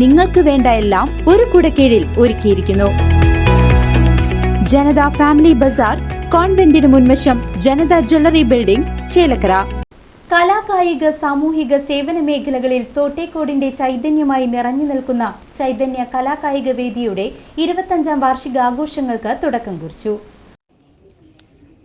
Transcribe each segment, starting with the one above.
നിങ്ങൾക്ക് വേണ്ട എല്ലാം ഒരു കുടക്കീഴിൽ ഒരുക്കിയിരിക്കുന്നു. ജനത ഫാമിലി ബസാർ കോൺവെന്റിന് മുൻവശം ജനത ജ്വല്ലറി ബിൽഡിംഗ് ചേലക്കര. കലാകായിക സാമൂഹിക സേവന മേഖലകളിൽ തോട്ടേക്കോടിന്റെ ചൈതന്യമായി നിറഞ്ഞു നിൽക്കുന്ന ചൈതന്യ കലാകായിക വേദിയുടെ ഇരുപത്തഞ്ചാം വാർഷികാഘോഷങ്ങൾക്ക് തുടക്കം കുറിച്ചു.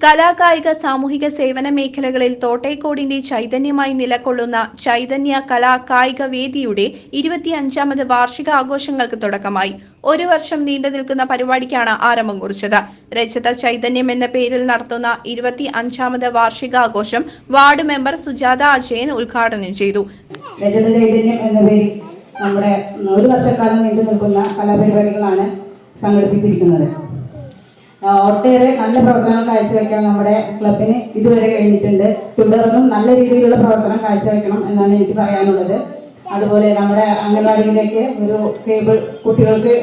കലാകായിക സാമൂഹിക സേവന മേഖലകളിൽ തോട്ടേക്കോടിന്റെ ചൈതന്യമായി നിലകൊള്ളുന്ന ചൈതന്യ കലാ കായിക വേദിയുടെ ഇരുപത്തിയഞ്ചാമത് വാർഷിക ആഘോഷങ്ങൾക്ക് തുടക്കമായി. ഒരു വർഷം നീണ്ടു നിൽക്കുന്ന പരിപാടിക്കാണ് ആരംഭം കുറിച്ചത്. രചിത ചൈതന്യം എന്ന പേരിൽ നടത്തുന്ന ഇരുപത്തി അഞ്ചാമത് വാർഷികാഘോഷം വാർഡ് മെമ്പർ സുജാത അജയൻ ഉദ്ഘാടനം ചെയ്തു. നമ്മുടെ ഒരു വർഷക്കാലം നീണ്ടു നിൽക്കുന്ന കലാപരിപാടികളാണ് സംഘടിപ്പിച്ചിരിക്കുന്നത്. ഒട്ടേറെ നല്ല പ്രവർത്തനങ്ങൾ കാഴ്ചവെക്കാൻ നമ്മുടെ ക്ലബിന് ഇതുവരെ കഴിഞ്ഞിട്ടുണ്ട്. തുടർന്നും നല്ല രീതിയിലുള്ള പ്രവർത്തനം കാഴ്ചവെക്കണം എന്നാണ് എനിക്ക് പറയാനുള്ളത്. അതുപോലെ നമ്മുടെ അംഗൻവാടിയിലേക്ക് ഒരു കേബിൾ കുട്ടികൾക്ക്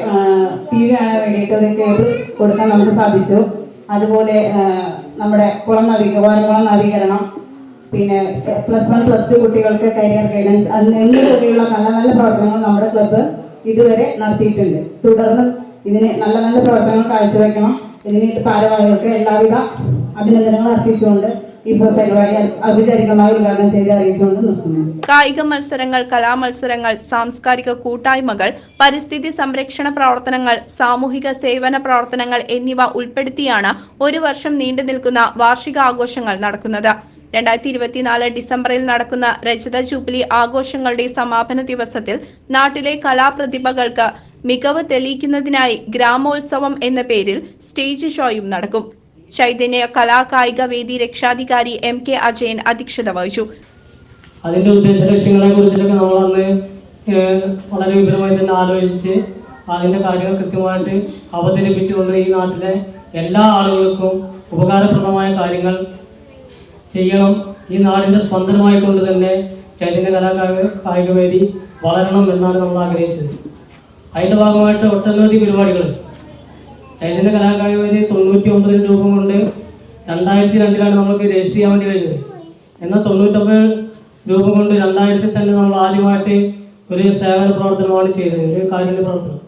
ടി വി കാണാൻ വേണ്ടിയിട്ട് ഒരു കേബിൾ കൊടുക്കാൻ നമുക്ക് സാധിച്ചു. അതുപോലെ നമ്മുടെ കുളം നവീക വാനകുളം നവീകരണം പിന്നെ പ്ലസ് വൺ പ്ലസ് ടു കുട്ടികൾക്ക് കരിയർ ഗൈഡൻസ് അതിന് എന്നിവയൊക്കെയുള്ള നല്ല നല്ല പ്രവർത്തനങ്ങൾ നമ്മുടെ ക്ലബ്ബ് ഇതുവരെ നടത്തിയിട്ടുണ്ട്. തുടർന്ന് ഇതിന് നല്ല നല്ല പ്രവർത്തനങ്ങൾ കാഴ്ചവെക്കണം. ഇതിന് ഭാരവാഹികൾക്ക് എല്ലാവിധ അഭിനന്ദനങ്ങൾ അർപ്പിച്ചുകൊണ്ട് കായിക മത്സരങ്ങൾ കലാമത്സരങ്ങൾ സാംസ്കാരിക കൂട്ടായ്മകൾ പരിസ്ഥിതി സംരക്ഷണ പ്രവർത്തനങ്ങൾ സാമൂഹിക സേവന പ്രവർത്തനങ്ങൾ എന്നിവ ഉൾപ്പെടുത്തിയാണ് ഒരു വർഷം നീണ്ടു നിൽക്കുന്ന വാർഷിക ആഘോഷങ്ങൾ നടക്കുന്നത്. രണ്ടായിരത്തി ഇരുപത്തിനാല് ഡിസംബറിൽ നടക്കുന്ന രജത ജൂബിലി ആഘോഷങ്ങളുടെ സമാപന ദിവസത്തിൽ നാട്ടിലെ കലാപ്രതിഭകൾക്ക് മികവ് തെളിയിക്കുന്നതിനായി ഗ്രാമോത്സവം എന്ന പേരിൽ സ്റ്റേജ് ഷോയും നടക്കും. ചൈതന്യ കലാകായിക വേദി രക്ഷാധികാരി എം കെ അജയൻ അധ്യക്ഷത വഹിച്ചു. അതിന്റെ ഉദ്ദേശ ലക്ഷ്യങ്ങളെ കുറിച്ചിട്ടൊക്കെ നമ്മൾ അന്ന് വളരെ വിപുലമായി തന്നെ ആലോചിച്ച് അതിന്റെ കാര്യങ്ങൾ കൃത്യമായിട്ട് അവതരിപ്പിച്ചുകൊണ്ട് ഈ നാട്ടിലെ എല്ലാ ആളുകൾക്കും ഉപകാരപ്രദമായ കാര്യങ്ങൾ ചെയ്യണം. ഈ നാടിന്റെ സ്പന്ദനമായി കൊണ്ട് തന്നെ ചൈതന്യ കലാ കായിക വേദി വളരണം എന്നാണ് നമ്മൾ ആഗ്രഹിച്ചത് അതിന്റെ ഭാഗമായിട്ട് ഒട്ടനവധി പരിപാടികൾ. കലാകായിക വേദി തൊണ്ണൂറ്റി ഒമ്പതിന് രൂപം കൊണ്ട് രണ്ടായിരത്തി രണ്ടിലാണ് നമുക്ക് രജിസ്റ്റർ ചെയ്യാൻ വേണ്ടി കഴിഞ്ഞത്. എന്നാൽ തൊണ്ണൂറ്റൊമ്പത് രൂപം കൊണ്ട് രണ്ടായിരത്തി തന്നെ നമ്മൾ ആദ്യമായിട്ട് ഒരു സേവന പ്രവർത്തനമാണ് ചെയ്തത്. ഒരു കാരുണ്യ പ്രവർത്തനം.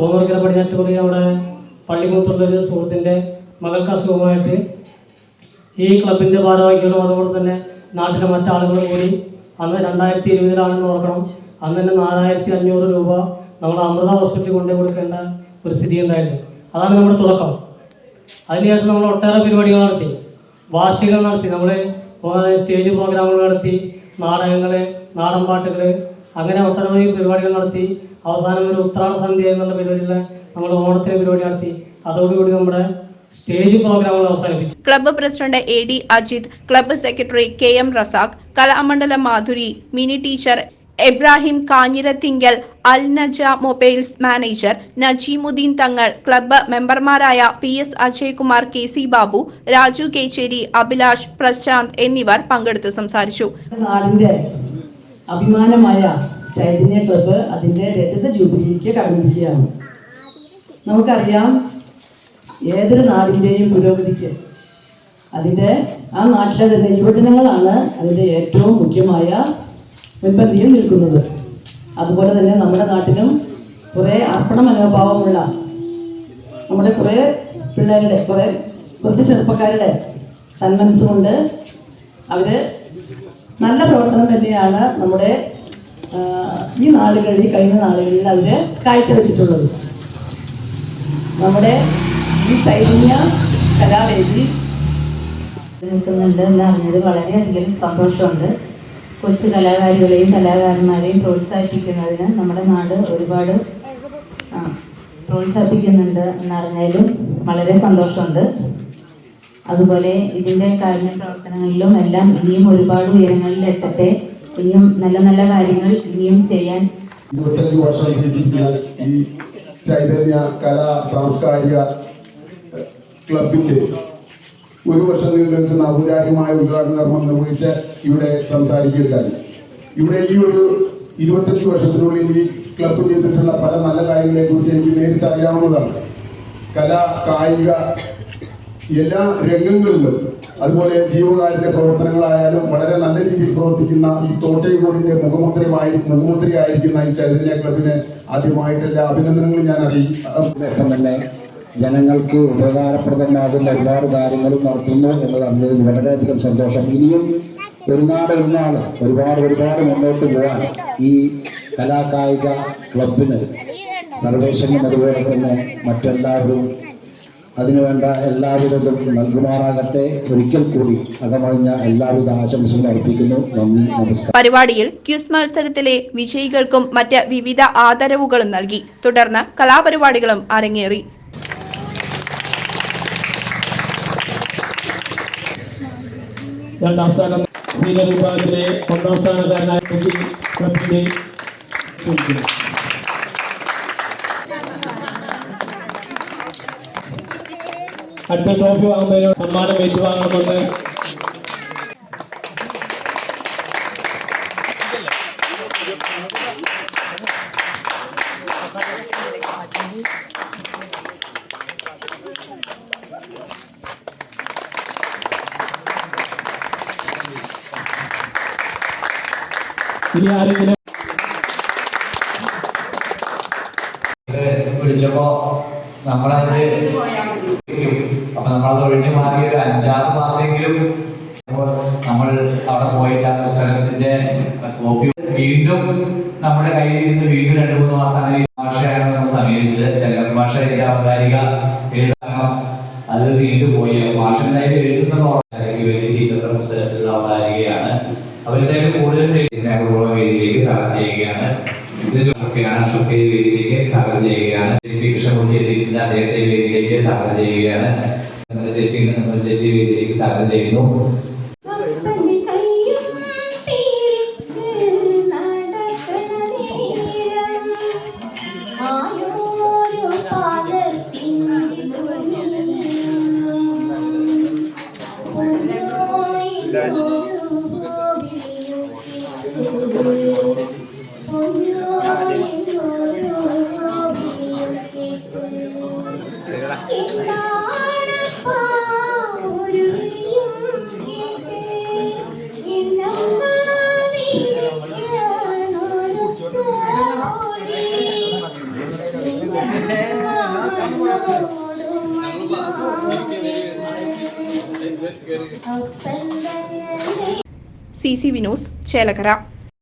തോമർക്കര പടിഞ്ഞാറ്റുപുറി നമ്മുടെ പള്ളിമുത്തുള്ള സുഹൃത്തിന്റെ മകൾക്ക് അസുഖമായിട്ട് ഈ ക്ലബിന്റെ ഭാരവാഹികളും അതുപോലെ തന്നെ നാട്ടിലെ മറ്റാളുകളും കൂടി അന്ന് രണ്ടായിരത്തി ഇരുപതിലാണെന്ന് ഓർക്കണം. അന്ന് തന്നെ നാലായിരത്തി അഞ്ഞൂറ് രൂപ നമ്മൾ അമൃത ഹോസ്പിറ്റലിൽ കൊണ്ടുപോയി കൊടുക്കേണ്ട ഒരു സ്ഥിതി ഉണ്ടായിരുന്നു അതാണ് നമ്മുടെ തുടക്കം. അതിനുശേഷം നമ്മൾ ഒട്ടേറെ പരിപാടികൾ നടത്തി. വാർഷികം നടത്തി. നമ്മൾ സ്റ്റേജ് പ്രോഗ്രാമുകൾ നടത്തി. നാടകങ്ങൾ നാടൻ പാട്ടുകൾ അങ്ങനെ ഒട്ടനവധി പരിപാടികൾ നടത്തി. അവസാനം ഒരു ഉത്രാട സന്ധ്യ എന്നുള്ള പരിപാടിയിൽ നമ്മൾ ഓണത്തിന് പരിപാടി നടത്തി. അതോടുകൂടി നമ്മുടെ സ്റ്റേജ് പ്രോഗ്രാമുകൾ അവസാനിപ്പിച്ചു. Club president A D Ajith club secretary K M Razak Kalamandalam Madhuri Mini teacher Ebrahim Kanjirathinkal Al Naja mobiles manager Najimuddin Thangal club മെമ്പർമാരായ P S Ajaykumar K C Babu Raju Kecheri Abhilash Prashanth എന്നിവർ പങ്കെടുത്ത് സംസാരിച്ചു. അഭിമാനമായ Chaitanya club അതിന്റെ രജത ജൂബിലിക്ക് കടന്നിരിക്കുകയാണ്. നമുക്കറിയാം ഏതൊരു നാടിന്റെയും പുരോഗതിക്ക് അതിന്റെ ആ നാട്ടിലെ തന്നെ യുവജനങ്ങളാണ് അതിന്റെ ഏറ്റവും മുഖ്യമായ മുൻപന്തിയിൽ നിൽക്കുന്നത്. അതുപോലെ തന്നെ നമ്മുടെ നാട്ടിലും കുറെ അർപ്പണ മനോഭാവമുള്ള നമ്മുടെ കുറെ പിള്ളേരുടെ കുറെ കുറച്ച് ചെറുപ്പക്കാരുടെ സന്മനസ്സുകൊണ്ട് അവർ നല്ല പ്രവർത്തനം തന്നെയാണ് നമ്മുടെ ഈ നാളുകളിൽ കഴിഞ്ഞ നാളുകളിൽ അവർ കാഴ്ചവെച്ചിട്ടുള്ളത്. നമ്മുടെ ഈ ചൈതന്യ കലാവേദി നിൽക്കുന്നുണ്ട് എന്ന് അറിഞ്ഞത് വളരെയധികം സന്തോഷമുണ്ട്. കൊച്ചു കലാകാരികളെയും കലാകാരന്മാരെയും പ്രോത്സാഹിപ്പിക്കുന്നതിന് നമ്മുടെ നാട് ഒരുപാട് പ്രോത്സാഹിപ്പിക്കുന്നുണ്ട് എന്നറിഞ്ഞാലും വളരെ സന്തോഷമുണ്ട്. അതുപോലെ ഇതിന്റെ കാരുണ്യ പ്രവർത്തനങ്ങളിലും എല്ലാം ഇനിയും ഒരുപാട് ഉയരങ്ങളിൽ എത്തട്ടെ. ഇനിയും നല്ല നല്ല കാര്യങ്ങൾ ഇനിയും ചെയ്യാൻ ഇരുപത്തഞ്ച് വർഷം ചൈതന്യ കലാ സാംസ്കാരിക ക്ലബിന്റെ ഒരു വർഷം നീണ്ടു നിൽക്കുന്ന ഔപചാരികമായ ഉദ്ഘാടന കർമ്മം നിർവഹിച്ച് ഇവിടെ സംസാരിക്കുകയുണ്ടായി ഇവിടെ ഈ ഒരു ഇരുപത്തഞ്ച് വർഷത്തിനുള്ളിൽ ഈ ക്ലബ് ചെയ്തിട്ടുള്ള പല നല്ല കാര്യങ്ങളെ കുറിച്ച് എനിക്ക് നേരിട്ട് അറിയാവുന്നതാണ്. കല കായിക എല്ലാ രംഗങ്ങളിലും അതുപോലെ ജീവകാരുണ്യ പ്രവർത്തനങ്ങളായാലും വളരെ നല്ല രീതിയിൽ പ്രവർത്തിക്കുന്ന ഈ തോട്ടേക്കോടിന്റെ മുഖമന്ത്രിയുമായി മുഖമന്ത്രിയായിരിക്കുന്ന ഈ ചൈതന്യ ക്ലബിന് ആദ്യമായിട്ട് എല്ലാ അഭിനന്ദനങ്ങളും ഞാൻ അറിയിക്കും ജനങ്ങൾക്ക് ഉപകാരപ്രദമാകുന്ന ഒരുപാട് കാര്യങ്ങളും നടത്തുന്നു എന്നത് അറിഞ്ഞതിൽ വളരെയധികം സന്തോഷം. ഇനിയും ഒരു നാട് ഒരു നാൾ ഒരുപാട് ഒരുപാട് മുന്നോട്ട് പോകാൻ ഈ കലാകായിക ക്ലബിന് സർവേഷനും അതുപോലെ തന്നെ മറ്റെല്ലാവരും അതിനുവേണ്ട എല്ലാവിധതും നൽകുമാറാകട്ടെ. ഒരിക്കൽ കൂടി അകമഴിഞ്ഞ എല്ലാവിധ ആശംസകളും അർപ്പിക്കുന്നു. നന്ദി നമസ്കാരം. പരിപാടിയിൽ ക്യൂസ് മത്സരത്തിലെ വിജയികൾക്കും മറ്റ് വിവിധ ആദരവുകളും നൽകി. തുടർന്ന് കലാപരിപാടികളും അരങ്ങേറി. രണ്ടാം സ്ഥാനം സീനിയർ വിഭാഗത്തിലെ ഒന്നാം സ്ഥാനക്കാരനായ ക്ഷണിക്കുന്നു. അടുത്ത ട്രോഫി വാങ്ങുന്നതിനോട് സമ്മാനം ഏറ്റുവാങ്ങണമെന്ന് ഇനി ആരെങ്കിലും വിളിച്ചപ്പോ നമ്മളതിൽ അപ്പൊ നമ്മളത് ഒഴിഞ്ഞു മാറി ഒരു അഞ്ചാറ് മാസമെങ്കിലും നമ്മൾ അവിടെ പോയിട്ട് ആ പുസ്തകത്തിന്റെ കോപ്പി വീണ്ടും നമ്മുടെ കയ്യിൽ നിന്ന് വീണ്ടും രണ്ടു മൂന്ന് മാസം അങ്ങനെ ഈ ഭാഷയാണ് നമ്മൾ സമീപിച്ചത്. ചെല്ലം ഭാഷ എന്റെ അവതാരിക എഴുതാം അത് വീണ്ടും പോയി. ഭാഷ എഴുതുന്ന ടീച്ചറുടെ പുസ്തകത്തിലുള്ള അവതാരികയാണ്. അവരുടെ കൂടുതൽ නැරෝල වේදිකේ සාරජය කියන දෙදොස්ක යන සුකේ වේදිකේ සාරජය කියන සිපික සමුලිය දිට්ඨා දේතේ වේදිකේ සාරජය කියන දෙසින දෙසි වේදිකේ සාරජය නෝ സി സി വിനോസ് ചേലക്കര.